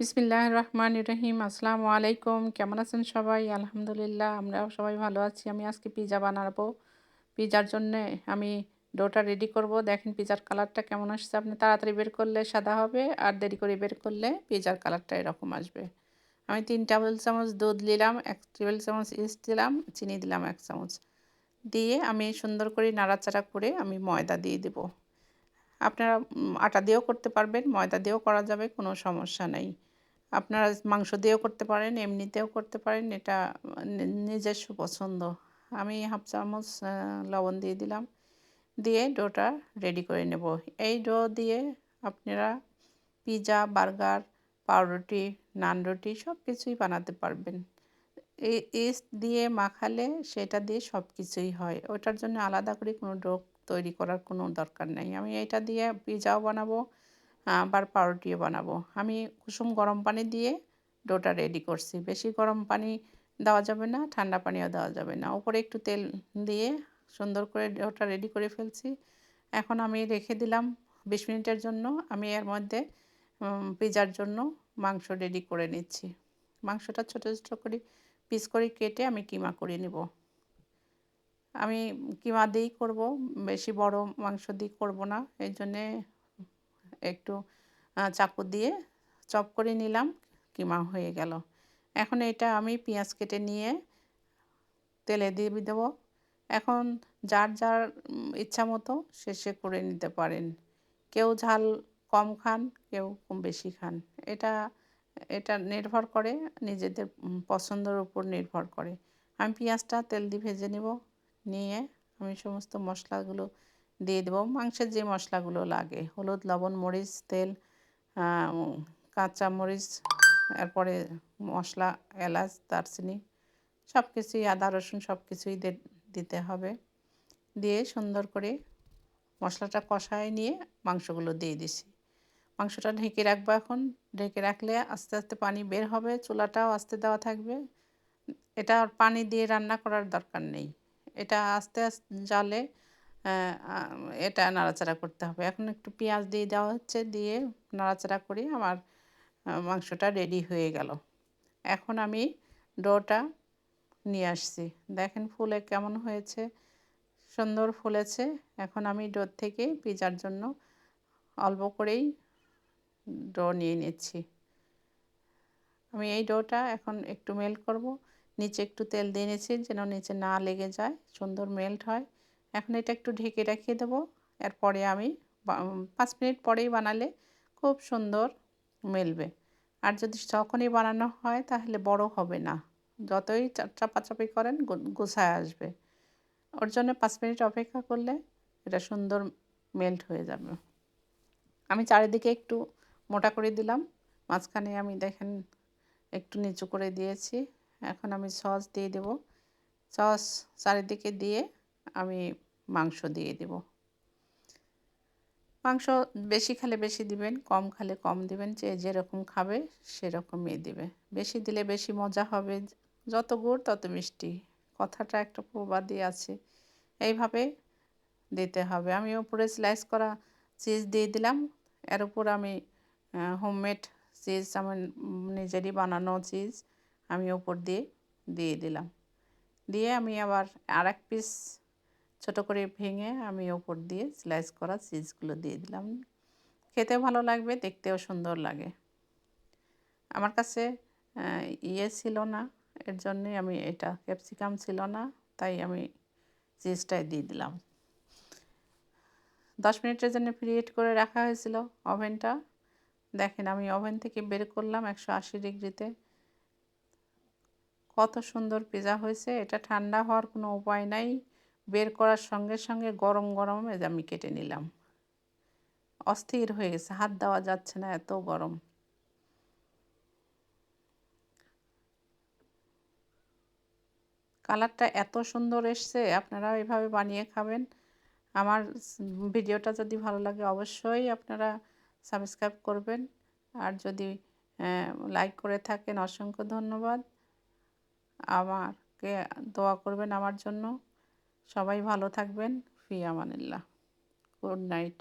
বিসমিল্লাহ রহমান রহিম আসসালামু আলাইকুম। কেমন আছেন সবাই? আলহামদুলিল্লাহ, আমরাও সবাই ভালো আছি। আমি আজকে পিজা বানাবো। পিজার জন্য আমি ডোটা রেডি করব। দেখেন পিজার কালারটা কেমন আসছে। আপনি তাড়াতাড়ি বের করলে সাদা হবে, আর দেরি করে বের করলে পিজার কালারটা এরকম আসবে। আমি তিন টেবিল চামচ দুধ নিলাম, এক টেবিল চামচ ইস্ট দিলাম, চিনি দিলাম এক চামচ। দিয়ে আমি সুন্দর করে নাড়াচাড়া করে আমি ময়দা দিয়ে দেব। আপনারা আটা দিয়েও করতে পারবেন, ময়দা দিয়েও করা যাবে, কোনো সমস্যা নেই। আপনারা মাংস দিয়েও করতে পারেন, এমনিতেও করতে পারেন, এটা নিজস্ব পছন্দ। আমি হাফ চামচ লবণ দিয়ে দিলাম। দিয়ে ডোটা রেডি করে নেব। এই ডো দিয়ে আপনারা পিজা, বার্গার, পাউরুটি, নান রুটি সব কিছুই বানাতে পারবেন। ইস্ট দিয়ে মাখালে সেটা দিয়ে সব কিছুই হয়। ওটার জন্য আলাদা করে কোনো ডো তৈরি করার কোনো দরকার নেই। আমি এটা দিয়ে পিজাও বানাবো আবার পাউরুটিও বানাবো। আমি কুসুম গরম পানি দিয়ে ডোটা রেডি করছি। বেশি গরম পানি দেওয়া যাবে না, ঠান্ডা পানিও দেওয়া যাবে না। উপরে একটু তেল দিয়ে সুন্দর করে ডোটা রেডি করে ফেলছি। এখন আমি রেখে দিলাম বিশ মিনিটের জন্য। আমি এর মধ্যে পিজার জন্য মাংস রেডি করে নিচ্ছি। মাংসটা ছোটো ছোটো করে পিস করে কেটে আমি কিমা করে নেব। আমি কিমা দিয়েই করব, বেশি বড় মাংস দিয়ে করব না। এই জন্যে একটু চাকু দিয়ে চপ করে নিলাম, কিমা হয়ে গেল। এখন এটা আমি পেঁয়াজ কেটে নিয়ে তেলে দিয়ে দেবো। এখন যার যার ইচ্ছা মতো শেষে করে নিতে পারেন। কেউ ঝাল কম খান, কেউ কম বেশি খান। এটা এটা নির্ভর করে, নিজেদের পছন্দের উপর নির্ভর করে। আমি পেঁয়াজটা তেল দিয়ে ভেজে নেব, নিয়ে আমি সমস্ত মশলাগুলো দিয়ে দেবো। মাংসের যে মশলাগুলো লাগে, হলুদ, লবণ, মরিচ, তেল কাঁচা মরিচ, এরপরে মশলা, এলাচ, দারচিনি সব কিছুই আদা, রসুন সব কিছুই দিতে হবে। দিয়ে সুন্দর করে মশলাটা কষায় নিয়ে মাংসগুলো দিয়ে দিছি। মাংসটা ঢেকে রাখব এখন। ঢেকে রাখলে আস্তে আস্তে পানি বের হবে, চুলাটাও আস্তে দেওয়া থাকবে। এটা পানি দিয়ে রান্না করার দরকার নেই। এটা আস্তে আস্তে জালে এটা নাড়াচাড়া করতে হবে। এখন একটু পেঁয়াজ দিয়ে দেওয়া হচ্ছে, দিয়ে নাড়াচাড়া করি আমার মাংসটা রেডি হয়ে গেল। এখন আমি ডোটা নিয়ে আসছি। দেখেন ফুলে কেমন হয়েছে, সুন্দর ফুলেছে। এখন আমি ডোর থেকে পিজার জন্য অল্প করেই ডো নিয়ে নিচ্ছি। আমি এই ডোটা এখন একটু মেল্ট করব। নিচে একটু তেল দিয়ে নিয়েছি যেন নিচে না লেগে যায়, সুন্দর মেল্ট হয়। এখন এটা একটু ঢেকে রেখে দেবো। এরপরে আমি পাঁচ মিনিট পরেই বানালে খুব সুন্দর মেলবে। আর যদি যখনই বানানো হয় তাহলে বড় হবে না। যতই চাপাচাপি করেন গোছায় আসবে। ওর জন্য পাঁচ মিনিট অপেক্ষা করলে এটা সুন্দর মেল্ট হয়ে যাবে। আমি চারিদিকে একটু মোটা করে দিলাম। মাঝখানে আমি দেখেন একটু নিচু করে দিয়েছি। এখন আমি সস দিয়ে দেব। সস চারিদিকে দিয়ে আমি মাংস দিয়ে দেব। মাংস বেশি খেলে বেশি দিবেন, কম খেলে কম দিবেন, যে যেরকম খাবে সেরকমই দিবে। বেশি দিলে বেশি মজা হবে, যত গুড় তত মিষ্টি। কথাটা একটা প্রবাদই আছে। এইভাবে দিতে হবে। আমি উপরে স্লাইস করা চিজ দিয়ে দিলাম। এর উপর আমি হোমমেড চিজ আমার নিজেরই বানানো চিজ আমি ওপর দিয়ে দিয়ে দিলাম। দিয়ে আমি আবার আর এক পিস ছোটো করে ভেঙে আমি ওপর দিয়ে স্লাইস করা চিজগুলো দিয়ে দিলাম। খেতে ভালো লাগবে, দেখতেও সুন্দর লাগে। আমার কাছে ইয়ে ছিল না, এর জন্যে আমি এটা ক্যাপসিকাম ছিল না, তাই আমি চিজটাই দিয়ে দিলাম। দশ মিনিটের জন্য ফ্রিহেট করে রাখা হয়েছিল ওভেনটা দেখেন আমি ওভেন থেকে বের করলাম একশো আশি ডিগ্রিতে। কত সুন্দর পিজা হয়েছে, এটা ঠান্ডা হওয়ার কোনো উপায় নাই। বের করার সঙ্গে সঙ্গে গরম গরম আমি কেটে নিলাম। অস্থির হয়ে গেছে, হাত দেওয়া যাচ্ছে না এত গরম। কালারটা এত সুন্দর এসছে আপনারা এভাবে বানিয়ে খাবেন। আমার ভিডিওটা যদি ভালো লাগে অবশ্যই আপনারা সাবস্ক্রাইব করবেন। আর যদি লাইক করে থাকেন, অসংখ্য ধন্যবাদ। আমাকে দোয়া করবেন আমার জন্য। সবাই ভালো থাকবেন ফি আমানিল্লাহ গুড নাইট।